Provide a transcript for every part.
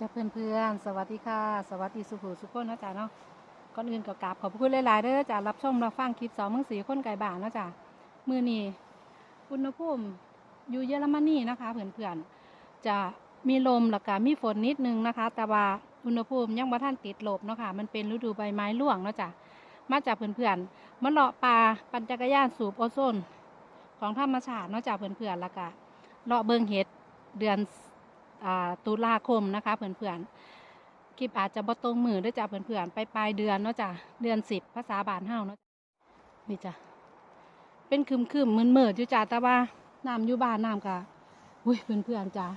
จ้าเพื่อนๆ สวัสดีค่ะ สวัสดีสุขุสุขคนนะจ๊ะเนาะ ก่อนอื่นก็กราบขอบคุณหลายๆเด้อจ้ะรับชมรับฟังคลิปสองมึงสีคนไก่บ้านเนาะจ้ะมือนี้อุณหภูมิอยู่เยอรมนีนะคะเพื่อนๆ จะมีลมแล้วก็มีฝนนิดนึงนะคะ แต่ว่าอุณหภูมิยังบ่ท่านติดลบเนาะค่ะ มันเป็นฤดูใบไม้ร่วงเนาะจ้ะมาจากเพื่อนๆมาเลาะป่าปั่นจักรยานสูบโอโซน ของธรรมชาติเนาะจ้ะเพื่อนๆแล้วก็เลาะเบิงเห็ดเดือน ตุลาคมนะคะเพื่อนๆคลิปอาจจะบ่ตรงมือเด้วยจ้ะเพื่อนๆไปปลายเดือนเนาะจ้ะเดือนสิบภาษาบานเฮาเนาะนี่จ้ะเป็นคืมคืมมืนเมิดๆอยู่จ้ะแต่ว่าน้ำอยู่บ้านน้ำกะอุ้ยเพื่อนๆจ้ะ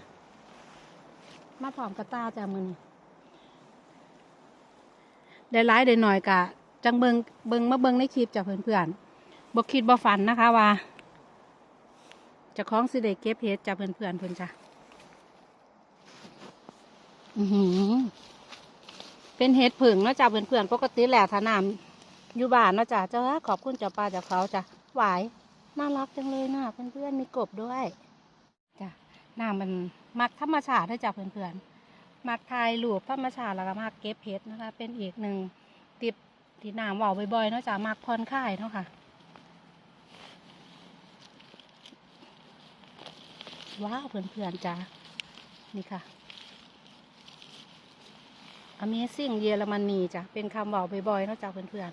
มาพร้อมกระตาจ้ะมือนี้ได้ร้ายได้หน่อยกะจังเบิงเบิงมาเบิงในคลิปจากเพื่อนๆบอกคิดบ่ฝันนะคะว่าจะคล้องสิได้เก็บเห็ดจากเพื่อนๆเพื่อนจ้ะอือหือ เป็นเห็ดผึ่งเนาะจ้ะเพื่อนๆปกติแหละถาน้ำอยู่บ้านเนาะจ้ะเจ้าขอบคุณเจ้าป้าเจ้าเขาจ้ะหวายน่ารักจังเลยนะเพื่อนๆมีกบด้วยจ้ะน้ำมันมักธรรมชาติด้วยจ้ะเพื่อนๆมักถ่ายรูปธรรมชาติแล้วก็มักเก็บเพชรนะคะ เป็นอีกหนึ่งติปที่น้ำว่าบ่อยๆเนาะจ้ะมักผ่อนคลายเนาะค่ะว้าวเพื่อนๆจ้านี่ค่ะ Amazing เยอรมนีจ้ะ เป็นคำเว่าบ่อยๆนะจ้ะเพื่อน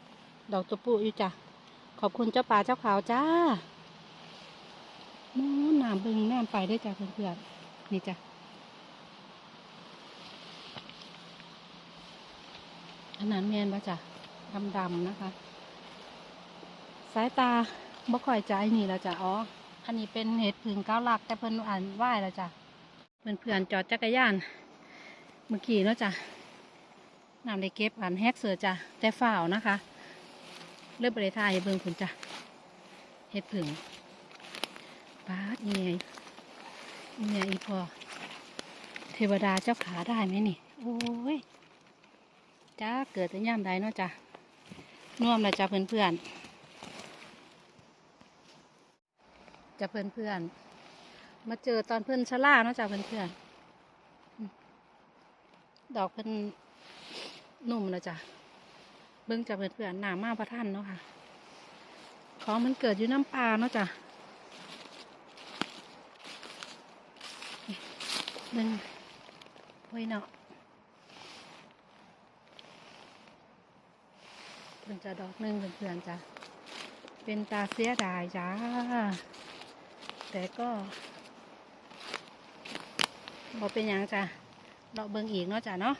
ๆ ดอกตัวปูอยู่จ้ะ ขอบคุณเจ้าป่าเจ้าขาวจ้าโน้นน้ำบึงน้ำไปได้จ้ะเพื่อนๆ นี่จ้ะอันนั้นแมนปะจ้ะดำๆนะคะ สายตาบ่ค่อยจะไอ้นี่แล้วจ้ะ อ๋อ อันนี้เป็นเห็ดผึ่งก้าหลัก แต่เพิ่อนอ่านไหวแล้วจ้ะ เพื่อนๆจอดจักรยาน เมื่อกี้เนาะจ้ะนำได้เก็บอันแฮกเสือจ้ะแต่ฝ่าวนะคะ เริ่มไปได้ทายให้เบิ่งคุณจ้ะเห็ดผึ่งป้าดนี่ไงนี่ไงอีพอ เทวดาเจ้าขาได้ไหมนี่ โอ้ยจ้าเกิดแต่ย่ามใดเนาะจ้ะน่วมเลยจ้ะเพื่อนเพื่อนจะเพื่อนเพื่อนมาเจอตอนเพื่อนชะล่าเนาะจ้ะเพื่อนเพื่อน ดอกเพื่อนนุ่มแล้วจ้ะเบิ่งจ้ะเพื่อนๆหนามาประท่านเนาะค่ะ ของมันเกิดอยู่น้ำปลาเนาะจ้ะหนี่งโอ้ยเนาะเพิ่นจะดอกหนึ่งเพื่อนๆจ้ะเป็นตาเสียดายจ้า แต่ก็บอกเป็นหยังจ้ะ เราเบิ่งอีกเนาะจ้ะเนาะ